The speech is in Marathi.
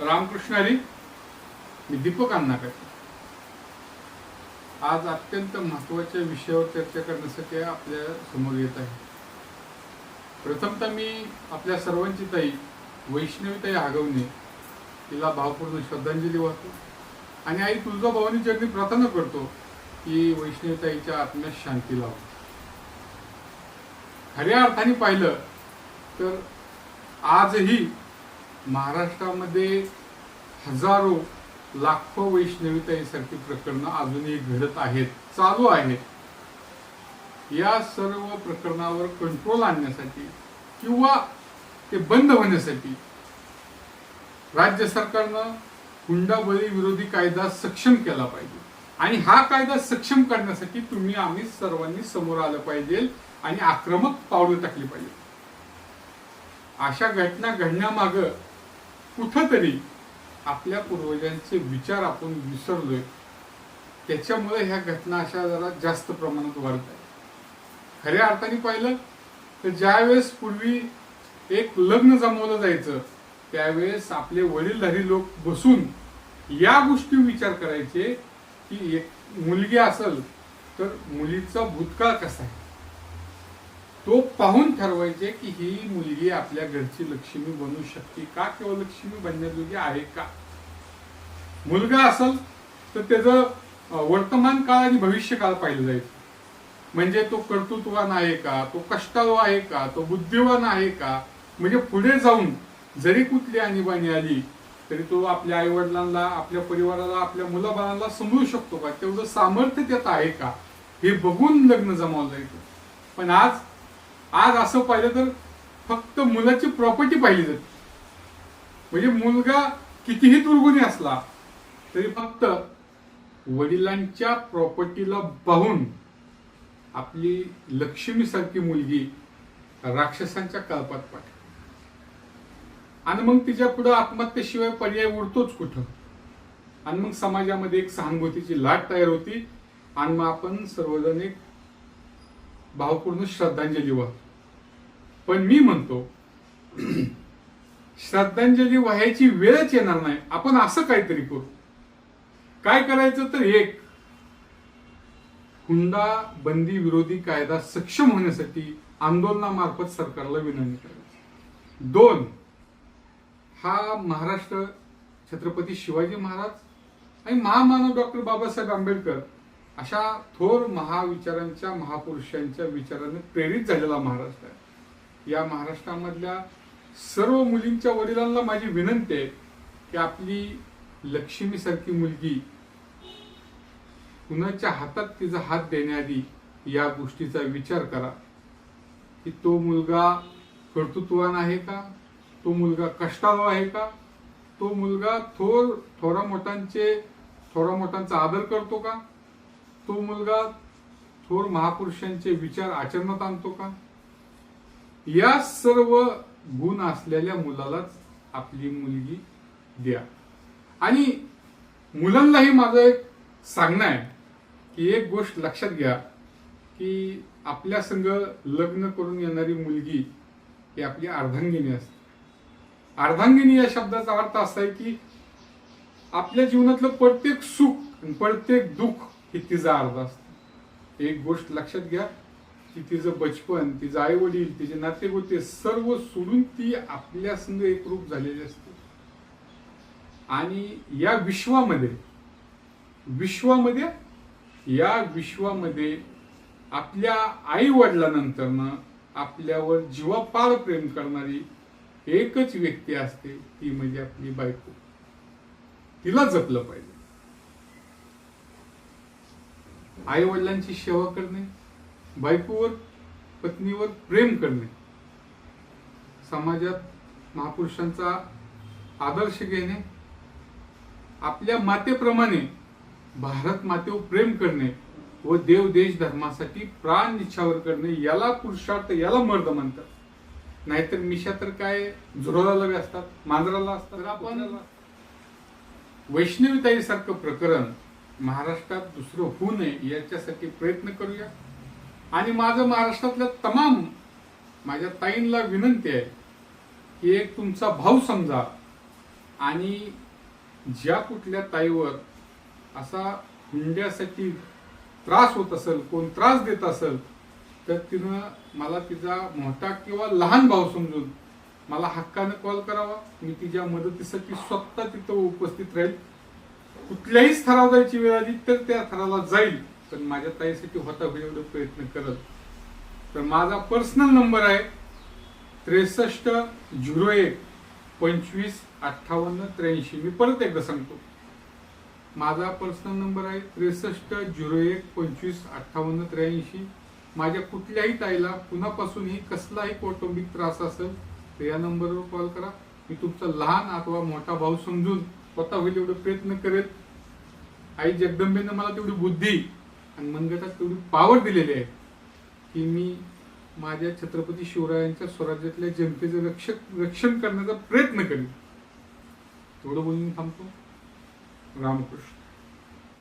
रामकृष्ण हरी मी दीपक अण्णाकर आज अत्यंत महत्त्वाच्या विषयावर चर्चा करण्यासाठी आपल्यासमोर येत आहे. प्रथमतः मी आपल्या सर्वांची ताई वैष्णवीताई आगवणे तिला भावपूर्ण श्रद्धांजली वाहतो. आणि आई तुळजाभवानी चरणी प्रार्थना करतो की वैष्णवीताईच्या आत्म्यास शांती लावतो खऱ्या अर्थाने पाहिलं तर आजही महाराष्ट्रामध्ये हजारो लाखो वैष्णवीताईसारखी प्रकरणं अजूनही घडत आहेत चालू आहेत. या सर्व प्रकरणावर कंट्रोल आणण्यासाठी किंवा ते बंद होण्यासाठी राज्य सरकारनं हुंडाबळी विरोधी कायदा सक्षम केला पाहिजे. आणि हा कायदा सक्षम करण्यासाठी तुम्ही आम्ही सर्वांनी समोर आलं पाहिजे आणि आक्रमक पावलं टाकली पाहिजे अशा घटना घडण्यामागं कुठंतरी आपल्या पूर्वजांचे विचार आपण विसरलोय. त्याच्यामुळे ह्या घटना अशा जरा जास्त प्रमाणात वाढत आहेत. खऱ्या अर्थाने पाहिलं तर ज्यावेळेस पूर्वी एक लग्न जमवलं जायचं त्यावेळेस आपले वडीलधारी लोक बसून या गोष्टी विचार करायचे की एक मुलगी असेल तर मुलीचा भूतकाळ कसा आहे? तो पाहून ठरवायचे की ही मुलगी आपल्या घरची लक्ष्मी बनू शकते का? किंवा लक्ष्मी बनण्याजोगी आहे का? मुलगा असेल तर त्याचं वर्तमान काळ आणि भविष्य काळ पाहिलं जायचं म्हणजे तो कर्तृत्वान आहे का? तो कष्टाळू आहे का? तो बुद्धिवान आहे का? म्हणजे पुढे जाऊन जरी कुठली आणीबाणी आली तरी तो आपल्या आई वडिलांना आपल्या परिवाराला आपल्या मुलाबाळांना समजू शकतो का? तेवढं सामर्थ्य त्यात आहे का? हे बघून लग्न जमावलं जायचं पण आज आज असं पाहिलं तर फक्त मुलाची प्रॉपर्टी पाहिली जाते म्हणजे मुलगा कितीही दुर्गुणी असला तरी फक्त वडिलांच्या प्रॉपर्टीला पाहून आपली लक्ष्मीसारखी मुलगी राक्षसांच्या कळपात पाठ आणि मग तिच्या पुढे आत्महत्येशिवाय पर्याय उरतोच कुठं? आणि मग समाजामध्ये एक सहानुभूतीची लाट तयार होती. आणि मग आपण सर्वजण एक भावपूर्ण श्रद्धांजली वाहतो. पण मी म्हणतो श्रद्धांजली वाहायची वेळच येणार नाही. आपण असं काहीतरी करू. काय करायचं तर एक हुंडा बंदी विरोधी कायदा सक्षम होण्यासाठी आंदोलनामार्फत सरकारला विनंती करायची. दोन हा महाराष्ट्र छत्रपती शिवाजी महाराज आणि महामानव डॉक्टर बाबासाहेब आंबेडकर अशा थोर महाविचारांच्या महापुरुषांच्या विचाराने प्रेरित झालेला महाराष्ट्र आहे. या महाराष्ट्रामधल्या सर्व मुलींच्या वडिलांना माझी विनंती आहे की आपली लक्ष्मीसारखी मुलगी कुणाच्या हातात तिचा हात देण्याआधी या गोष्टीचा विचार करा. की तो मुलगा कर्तृत्वान आहे का? तो मुलगा कष्टाळू आहे का? तो मुलगा थोर थोरा मोठ्यांचे थोरा मोठ्यांचा आदर करतो का? तो मुलगा थोर महापुरुषांचे विचार आचरणात आणतो का? या सर्व गुण असलेल्या मुलालाच आपली मुलगी द्या. आणि मुलांनाही माझं एक सांगणं आहे की एक गोष्ट लक्षात घ्या की आपल्या संग लग्न करून येणारी मुलगी ही आपली अर्धांगिनी असते. अर्धांगिनी या शब्दाचा अर्थ असा आहे की आपल्या जीवनातलं प्रत्येक सुख आणि प्रत्येक दुःख हे तिचा अर्थ असतं. एक गोष्ट लक्षात घ्या ती तिचं बचपन तिचं आई वडील तिचे नातेगोते सर्व सोडून ती आपल्या संग एकरूप झालेली असते. आणि या विश्वामध्ये विश्वामध्ये या विश्वामध्ये आपल्या आई वडिलांनंतरनं आपल्यावर जीवापार प्रेम करणारी एकच व्यक्ती असते ती म्हणजे आपली बायको. तिला जपलं पाहिजे. आई वडिलांची सेवा करणे बायकोवर पत्नीवर प्रेम करणे. समाजात महापुरुषांचा आदर्श घेणे. आपल्या मातेप्रमाणे भारत मातेवर प्रेम करणे व देव देश धर्मासाठी प्राण निछावर करणे याला पुरुषार्थ याला मर्द म्हणतात. नाहीतर मिशा तर काय झुरळाला असतात मांजराला असतात आपण वैष्णवीताई सारखं प्रकरण महाराष्ट्रात दुसरं होऊ नये याच्यासाठी प्रयत्न करूया. आणि माझं महाराष्ट्रातल्या तमाम माझ्या ताईंना विनंती आहे की एक तुमचा भाऊ समजा आणि ज्या कुठल्या ताईवर असा हुंड्यासाठी त्रास होत असेल कोण त्रास देत असेल तर तिनं मला तिचा मोठा किंवा लहान भाव समजून मला हक्कानं कॉल करावा. मी तिच्या मदतीसाठी स्वतः तिथं उपस्थित राहील. कुठल्याही स्तरावर जायची वेळ आली तर त्या थराला जाईल. पण माझ्या ताईसाठी होता होईल एवढं प्रयत्न करत. तर माझा पर्सनल नंबर आहे त्रेसष्ट झिरो एक पंचवीस अठ्ठावन्न त्र्याऐंशी. मी परत एकदा सांगतो. माझा पर्सनल नंबर आहे त्रेसष्ट झिरो एक पंचवीस अठ्ठावन्न त्र्याऐंशी. माझ्या कुठल्याही ताईला कुणापासूनही कसलाही कौटुंबिक त्रास असेल तर या नंबरवर कॉल करा. मी तुमचा लहान अथवा मोठा भाऊ समजून स्वतः होईल एवढं प्रयत्न करेल. आई जगदंबेनं मला तेवढी बुद्धी आणि मनगटात तेवढी पावर दिलेली आहे की मी माझ्या छत्रपती शिवरायांच्या स्वराज्यातल्या जनतेचं रक्षक रक्षण करण्याचा प्रयत्न करेन. तेवढं बोलून थांबतो. रामकृष्ण.